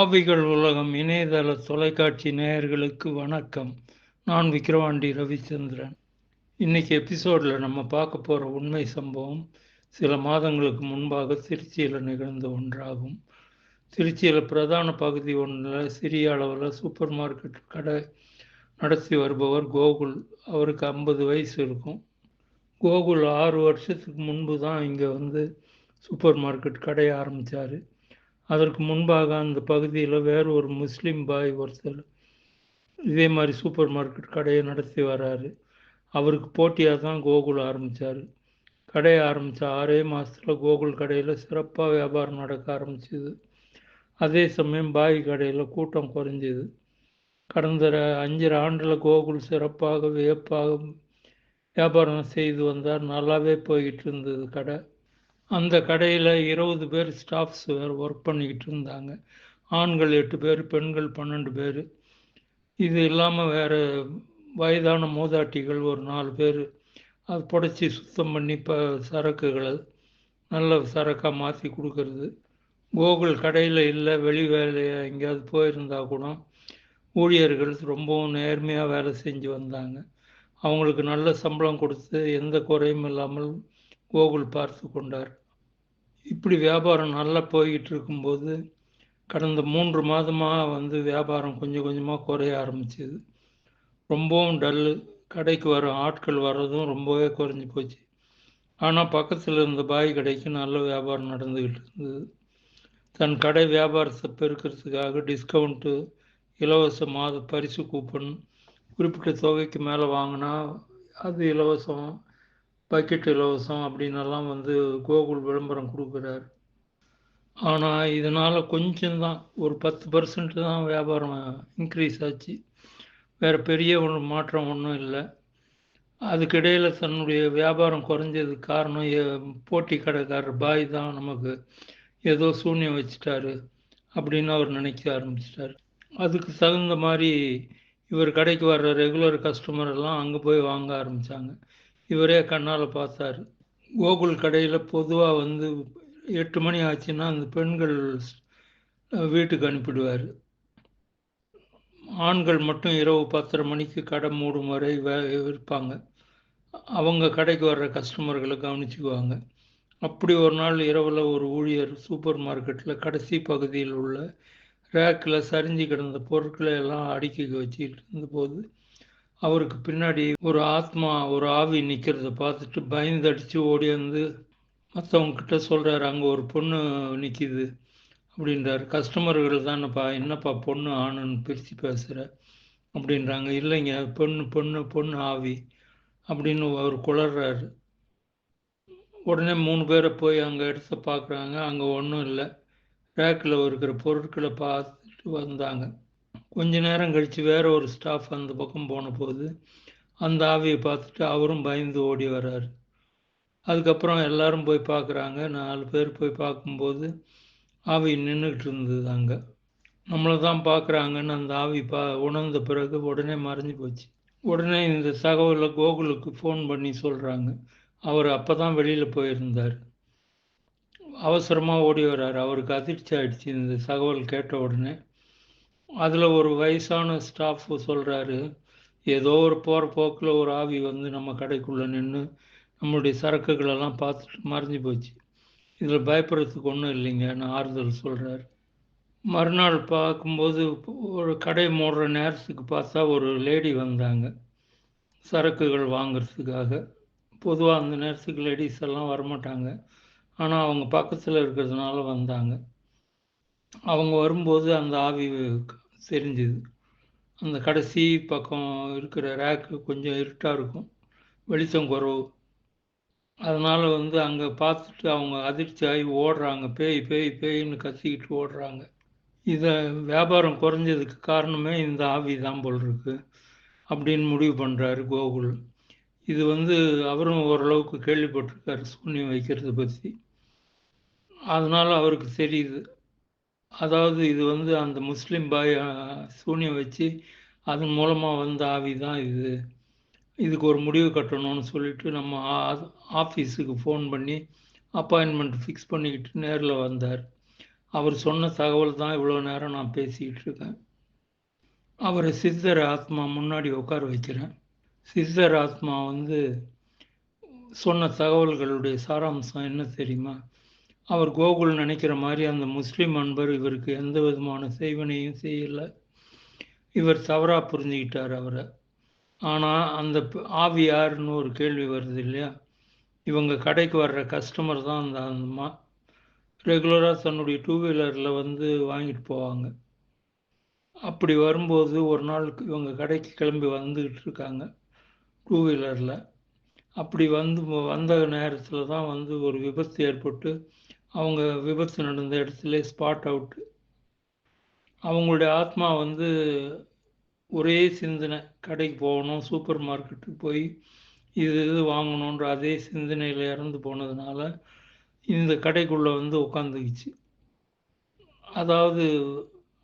ஆவிகள் உலகம் இணையதள தொலைக்காட்சி நேயர்களுக்கு வணக்கம். நான் விக்கிரவாண்டி ரவிச்சந்திரன். இன்னைக்கு எபிசோடில் நம்ம பார்க்க போகிற உண்மை சம்பவம் சில மாதங்களுக்கு முன்பாக திருச்சியில் நிகழ்ந்த ஒன்றாகும். திருச்சியில் பிரதான பகுதி ஒன்றில் சிறிய அளவில் சூப்பர் மார்க்கெட் கடை நடத்தி வருபவர் கோகுல். அவருக்கு ஐம்பது வயசு இருக்கும். கோகுல் ஆறு வருஷத்துக்கு முன்பு தான் இங்கே வந்து சூப்பர் மார்க்கெட் கடையை ஆரம்பித்தார் அதற்கு முன்பாக அந்த பகுதியில் வேறு ஒரு முஸ்லீம் பாய் ஒருத்தர் இதே மாதிரி சூப்பர் மார்க்கெட் கடையை நடத்தி வராரு. அவருக்கு போட்டியாக தான் கோகுல் ஆரம்பித்தார் கடையை ஆரம்பித்த ஆறே மாதத்தில் கோகுல் கடையில் சிறப்பாக வியாபாரம் நடக்க ஆரம்பிச்சிது. அதே சமயம் பாய் கடையில் கூட்டம் குறைஞ்சிது. கடந்த அஞ்சரை ஆண்டில் கோகுல் சிறப்பாக வியப்பாக வியாபாரம் செய்து வந்தார். நல்லாவே போய்கிட்டு இருந்தது கடை. அந்த கடையில் இருபது பேர் ஸ்டாஃப்ஸ் வேறு ஒர்க் பண்ணிக்கிட்டு இருந்தாங்க. ஆண்கள் எட்டு பேர் பெண்கள் பன்னெண்டு பேர். இது இல்லாமல் வேறு வயதான மூதாட்டிகள் ஒரு நாலு பேர். அது புடச்சி சுத்தம் பண்ணி இப்போ சரக்குகளை நல்ல சரக்காக மாற்றி கொடுக்கறது. கோகுல் கடையில் இல்லை வெளி வேலையை எங்கேயாவது போயிருந்தா கூட ஊழியர்கள் ரொம்பவும் நேர்மையாக வேலை செஞ்சு வந்தாங்க. அவங்களுக்கு நல்ல சம்பளம் கொடுத்து எந்த குறையும் இல்லாமல் கோகுல் பார்த்து கொண்டார். இப்படி வியாபாரம் நல்லா போய்கிட்டு இருக்கும்போது கடந்த மூன்று மாதமாக வந்து வியாபாரம் கொஞ்சம் கொஞ்சமாக குறைய ஆரம்பிச்சிது. ரொம்பவும் டல்லு கடைக்கு வர ஆட்கள் வர்றதும் ரொம்பவே குறைஞ்சி போச்சு. ஆனால் பக்கத்தில் இருந்த பாய் கடைக்கு நல்ல வியாபாரம் நடந்துக்கிட்டு இருந்தது. தன் கடை வியாபாரத்தை பெருக்கிறதுக்காக டிஸ்கவுண்ட்டு இலவச மாத பரிசு கூப்பன் குறிப்பிட்ட தொகைக்கு மேலே வாங்கினா அது இலவசம். பக்கெட் இலவசம் அப்படின்னெல்லாம் வந்து கோகுல் விளம்பரம் கொடுக்குறாரு. ஆனால் இதனால் கொஞ்சம்தான் ஒரு பத்து பர்சன்ட் தான் வியாபாரம் இன்க்ரீஸ் ஆச்சு. வேறு பெரிய ஒன்று மாற்றம் ஒன்றும் இல்லை. அதுக்கிடையில் தன்னுடைய வியாபாரம் குறைஞ்சதுக்கு காரணம் போட்டி கடைக்காரர் பாய் தான் நமக்கு ஏதோ சூன்யம் வச்சுட்டாரு அப்படின்னு அவர் நினைக்க ஆரம்பிச்சிட்டாரு. அதுக்கு தகுந்த மாதிரி இவர் கடைக்கு வர்ற ரெகுலர் கஸ்டமர் எல்லாம் அங்கே போய் வாங்க ஆரம்பித்தாங்க இவரே கண்ணால் பார்த்தார். கோகுல் கடையில் பொதுவாக வந்து எட்டு மணி ஆச்சுன்னா அந்த பெண்கள் வீட்டுக்கு அனுப்பிடுவார். ஆண்கள் மட்டும் இரவு பத்தரை மணிக்கு கடை மூடும் வரை இருப்பாங்க. அவங்க கடைக்கு வர்ற கஸ்டமர்களை கவனிச்சுக்குவாங்க. அப்படி ஒரு நாள் இரவில் ஒரு ஊழியர் சூப்பர் மார்க்கெட்டில் கடைசி பகுதியில் உள்ள ரேக்கில் சரிஞ்சு கிடந்த பொருட்களை எல்லாம் அடுக்கி வச்சுட்டு இருந்தபோது அவருக்கு பின்னாடி ஒரு ஆத்மா ஒரு ஆவி நிற்கிறத பார்த்துட்டு பயந்து அடித்து ஓடி வந்து மற்றவங்கக்கிட்ட சொல்கிறாரு அங்கே ஒரு பொண்ணு நிற்கிது அப்படின்றாரு. கஸ்டமர்கள் தானேப்பா என்னப்பா பொண்ணு ஆணுன்னு பிரித்து பேசுகிற அப்படின்றாங்க. இல்லைங்க பொண்ணு பொண்ணு பொண்ணு ஆவி அப்படின்னு அவர் குளர்றாரு உடனே மூணு பேரை போய் அங்கே இடத்த பார்க்குறாங்க அங்கே ஒன்றும் இல்லை. ரேக்கில் இருக்கிற பொருட்களை பார்த்துட்டு வந்தாங்க. கொஞ்ச நேரம் கழித்து வேற ஒரு ஸ்டாஃப் அந்த பக்கம் போன போது அந்த ஆவியை பார்த்துட்டு அவரும் பயந்து ஓடி வர்றாரு. அதுக்கப்புறம் எல்லாரும் போய் பார்க்குறாங்க. நாலு பேர் போய் பார்க்கும்போது ஆவி நின்றுக்கிட்டு இருந்தது அங்கே. நம்மளை தான் பார்க்குறாங்கன்னு அந்த ஆவி பா உணர்ந்த பிறகு உடனே மறைஞ்சு போச்சு. உடனே இந்த தகவலை கோகுலுக்கு ஃபோன் பண்ணி சொல்கிறாங்க அவர் அப்போ தான் வெளியில் போயிருந்தார். அவசரமாக ஓடி வர்றார். அவருக்கு அதிர்ச்சி ஆயிடுச்சு. இந்த தகவல் கேட்ட உடனே. அதில் ஒரு வயசான ஸ்டாஃப் சொல்கிறாரு ஏதோ ஒரு போகிற போக்கில் ஒரு ஆவி வந்து நம்ம கடைக்குள்ளே நின்று நம்மளுடைய சரக்குகளெல்லாம் பார்த்துட்டு மறைஞ்சு போச்சு. இதில் பயப்படுறதுக்கு ஒன்றும் இல்லைங்கன்னு ஆறுதல் சொல்கிறார் மறுநாள் பார்க்கும்போது ஒரு கடை மூடுற நேரத்துக்கு பார்த்தா ஒரு லேடி வந்தாங்க சரக்குகள் வாங்கிறதுக்காக. பொதுவாக அந்த நேரத்துக்கு லேடிஸ் எல்லாம் வரமாட்டாங்க ஆனால் அவங்க பக்கத்தில் இருக்கிறதுனால வந்தாங்க. அவங்க வரும்போது அந்த ஆவி தெரிஞ்சுது. அந்த கடைசி பக்கம் இருக்கிற ரேக்கு கொஞ்சம் இருட்டாக இருக்கும். வெளிச்சம் குறவு. அதனால் வந்து அங்கே பார்த்துட்டு அவங்க அதிர்ச்சி ஆகி ஓடுறாங்க. பேய் பேய் பேய்னு கத்திக்கிட்டு ஓடுறாங்க. இதை வியாபாரம் குறைஞ்சதுக்கு காரணமே இந்த ஆவி தான் போல் இருக்கு அப்படின்னு முடிவு பண்ணுறாரு கோகுல். இது வந்து அவரும் ஓரளவுக்கு கேள்விப்பட்டிருக்காரு சூன்யம் வைக்கிறத பற்றி அதனால் அவருக்கு தெரியுது. அதாவது இது வந்து அந்த முஸ்லீம் பாய் சூனியம் வச்சு அதன் மூலமாக வந்த ஆவி தான் இது. இதுக்கு ஒரு முடிவு கட்டணும்னு சொல்லிட்டு நம்ம ஆஃபீஸுக்கு ஃபோன் பண்ணி அப்பாயின்மெண்ட் ஃபிக்ஸ் பண்ணிக்கிட்டு நேரில் வந்தார். அவர் சொன்ன தகவல் தான் இவ்வளோ நேரம் நான் பேசிக்கிட்டு இருக்கேன். அவரை சித்தர் ஆத்மா முன்னாடி உட்கார வைக்கிறேன். சித்தர் ஆத்மா வந்து சொன்ன தகவல்களுடைய சாராம்சம் என்ன தெரியுமா? அவர் கோகுல் நினைக்கிற மாதிரி அந்த முஸ்லீம் அன்பர் இவருக்கு எந்த விதமான செய்வனையும் செய்யலை. இவர் தவறாக புரிஞ்சுக்கிட்டார் அவரை. ஆனால் அந்த ஆவி யாருன்னு ஒரு கேள்வி வருது இல்லையா? இவங்க கடைக்கு வர்ற கஸ்டமர் தான் அந்த அந்த ரெகுலராக தன்னுடைய டூ வீலரில் வந்து வாங்கிட்டு போவாங்க. அப்படி வரும்போது ஒரு நாள் இவங்க கடைக்கு கிளம்பி வந்துக்கிட்டு இருக்காங்க டூ வீலரில் அப்படி வந்து வந்த நேரத்தில் தான் வந்து ஒரு விபத்து ஏற்பட்டு அவங்க விபத்து நடந்த இடத்துல ஸ்பாட் அவுட்டு அவங்களுடைய ஆத்மா வந்து ஒரே சிந்தனை கடைக்கு போகணும் சூப்பர் மார்க்கெட்டுக்கு போய் இது இது வாங்கணுன்ற அதே சிந்தனையில் இறந்து போனதுனால இந்த கடைக்குள்ளே வந்து உட்காந்துக்குச்சு அதாவது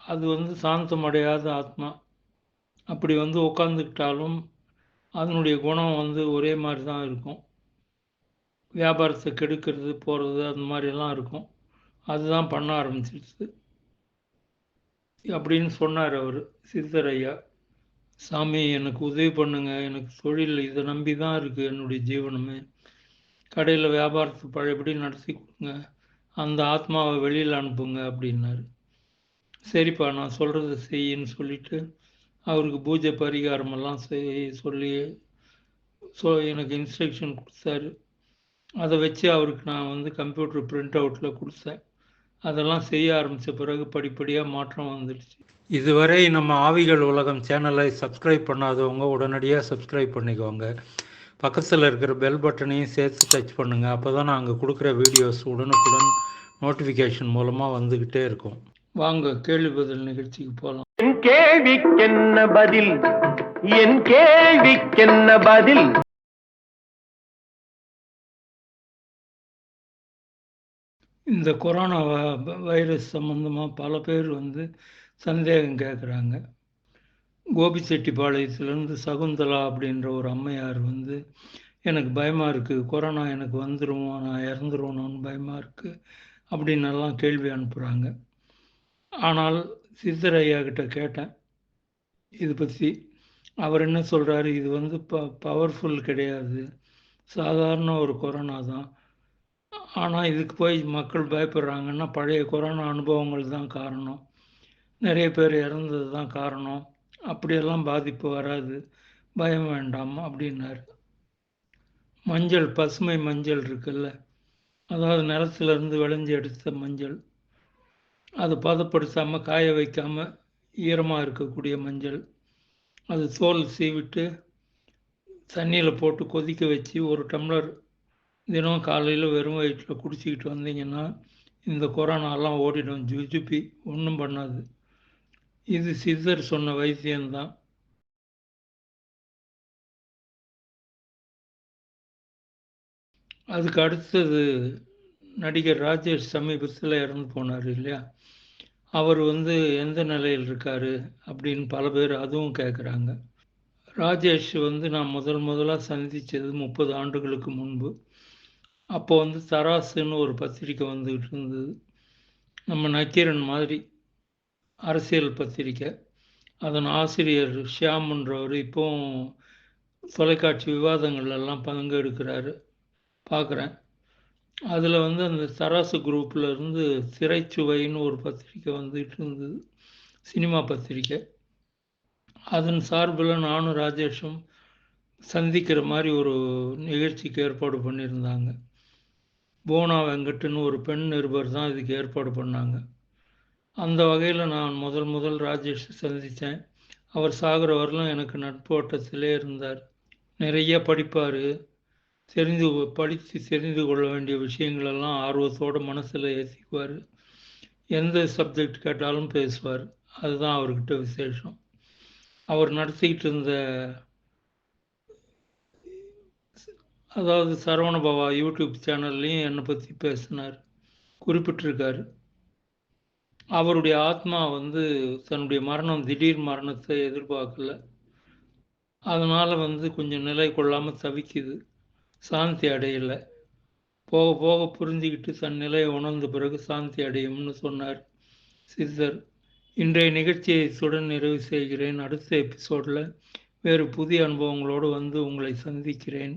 அது வந்து சாந்தமடையாத ஆத்மா. அப்படி வந்து உட்காந்துக்கிட்டாலும் அதனுடைய குணம் வந்து ஒரே மாதிரி தான் இருக்கும். வியாபாரத்தை கெடுக்கிறது போகிறது அந்த மாதிரிலாம் இருக்கும். அதுதான் பண்ண ஆரம்பிச்சிருச்சு. அப்படின்னு சொன்னார் அவர் சித்தர் ஐயா. சாமி எனக்கு உதவி பண்ணுங்க. எனக்கு தொழில் இதை நம்பி தான் இருக்குது என்னுடைய ஜீவனமே. கடையில் வியாபாரத்தை பழையபடி நடத்தி கொடுங்க. அந்த ஆத்மாவை வெளியில் அனுப்புங்க அப்படின்னாரு. சரிப்பா நான் சொல்கிறத செய்யின்னு சொல்லிட்டு அவருக்கு பூஜை பரிகாரமெல்லாம் செய் சொல்லி சொ எனக்கு இன்ஸ்ட்ரக்ஷன் கொடுத்தாரு. அதை வச்சு அவருக்கு நான் வந்து கம்ப்யூட்டர் பிரிண்ட் அவுட்டில் கொடுத்தேன். அதெல்லாம் செய்ய ஆரம்பித்த பிறகு படிப்படியாக மாற்றம் வந்துடுச்சு. இதுவரை நம்ம ஆவிகள் உலகம் சேனலை சப்ஸ்கிரைப் பண்ணாதவங்க உடனடியாக சப்ஸ்கிரைப் பண்ணிக்கோங்க. பக்கத்தில் இருக்கிற பெல் பட்டனையும் சேர்த்து டச் பண்ணுங்கள் அப்போ தான் நாங்கள் கொடுக்குற வீடியோஸ் உடனுக்குடன் நோட்டிஃபிகேஷன் மூலமாக வந்துக்கிட்டே இருக்கும். வாங்க கேள்வி பதில் நிகழ்ச்சிக்கு போகலாம் என் கேள்விக்கென்ன பதில்? என் கேள்விக்கென்ன பதில்? இந்த கொரோனா வ- வைரஸ் சம்மந்தமாக பல பேர் வந்து சந்தேகம் கேட்குறாங்க கோபிச்செட்டிப்பாளையத்துலேருந்து சகுந்தலா அப்படின்ற ஒரு அம்மையார் வந்து எனக்கு பயமாக இருக்குது கொரோனா எனக்கு வந்துருமோ? நான் இறந்துருவணும்னு பயமாக இருக்குது அப்படின்னு எல்லாம் கேள்வி அனுப்புகிறாங்க ஆனால் சித்தர் ஐயா கிட்ட கேட்டேன். இது பற்றி அவர் என்ன சொல்கிறாரு இது வந்து ப பவர்ஃபுல் கிடையாது. சாதாரண ஒரு கொரோனா தான். ஆனால் இதுக்கு போய் மக்கள் பயப்படுறாங்கன்னா பழைய கொரோனா அனுபவங்கள் தான் காரணம். நிறைய பேர் இறந்தது தான் காரணம். அப்படியெல்லாம் பாதிப்பு வராது. பயம் வேண்டாம் அப்படின்னாரு. மஞ்சள் பசுமை மஞ்சள் இருக்குல்ல? அதாவது நிலத்துலேருந்து விளைஞ்சி எடுத்த மஞ்சள். அதை பதப்படுத்தாமல் காய வைக்காமல் ஈரமாக இருக்கக்கூடிய மஞ்சள். அது தோல் சீவிட்டு தண்ணியில் போட்டு கொதிக்க வச்சு ஒரு டம்ளர் தினம் காலையில் வெறும் வயிற்றில் குடிச்சிக்கிட்டு வந்தீங்கன்னா இந்த கொரோனாலாம் ஓடிடும் ஜுஜுப்பி ஒன்றும் பண்ணாது. இது சித்தர் சொன்ன வைத்தியம்தான். அதுக்கு அடுத்தது நடிகர் ராஜேஷ் சமீபத்தில் இறந்து போனார் இல்லையா? அவர் வந்து எந்த நிலையில் இருக்கார் அப்படின்னு பல பேர் அதுவும் கேட்குறாங்க ராஜேஷ் வந்து நான் முதல் முதலாக சந்தித்தது முப்பது ஆண்டுகளுக்கு முன்பு. அப்போ வந்து தராசுன்னு ஒரு பத்திரிக்கை வந்துக்கிட்டு இருந்தது. நம்ம நக்கீரன் மாதிரி அரசியல் பத்திரிக்கை. அதன் ஆசிரியர் ஷியாம்ன்றவர் இப்போவும் தொலைக்காட்சி விவாதங்கள்லாம் பங்கெடுக்கிறாரு பார்க்குறேன் அதில் வந்து அந்த தராசு குரூப்பில் இருந்து திரைச்சுவைன்னு ஒரு பத்திரிக்கை வந்துக்கிட்டு இருந்தது. சினிமா பத்திரிக்கை. அதன் சார்பில் நானும் ராஜேஷும் சந்திக்கிற மாதிரி ஒரு நிகழ்ச்சிக்கு ஏற்பாடு பண்ணியிருந்தாங்க. போனா வெங்கட்டுன்னு ஒரு பெண் நிருபர் தான் இதுக்கு ஏற்பாடு பண்ணாங்க. அந்த வகையில் நான் முதல் முதல் ராஜேஷ் சந்தித்தேன் அவர் சாகிற வரலும் எனக்கு நட்பு ஓட்டத்திலே இருந்தார். நிறைய படிப்பார். தெரிந்து கொ- படித்து தெரிந்து கொள்ள வேண்டிய விஷயங்களெல்லாம் ஆர்வத்தோட மனசில் ஏற்றிக்குவார் எந்த சப்ஜெக்ட் கேட்டாலும் பேசுவார். அதுதான் அவர்கிட்ட விசேஷம். அவர் நடத்திக்கிட்டு இருந்த அதாவது சரவணபவா யூடியூப் சேனல்லையும் என்னை பற்றி பேசினார் குறிப்பிட்டிருக்காரு. அவருடைய ஆத்மா வந்து தன்னுடைய மரணம் திடீர் மரணத்தை எதிர்பார்க்கல. அதனால் வந்து கொஞ்சம் நிலை கொள்ளாமல் தவிக்குது. சாந்தி அடையலை. போக போக புரிஞ்சுக்கிட்டு தன் நிலையை உணர்ந்த பிறகு சாந்தி அடையும்னு சொன்னார் சித்தர். இன்றைய நிகழ்ச்சியை சுடன் நிறைவு செய்கிறேன். அடுத்த எபிசோடில் வேறு புதிய அனுபவங்களோடு வந்து உங்களை சந்திக்கிறேன்.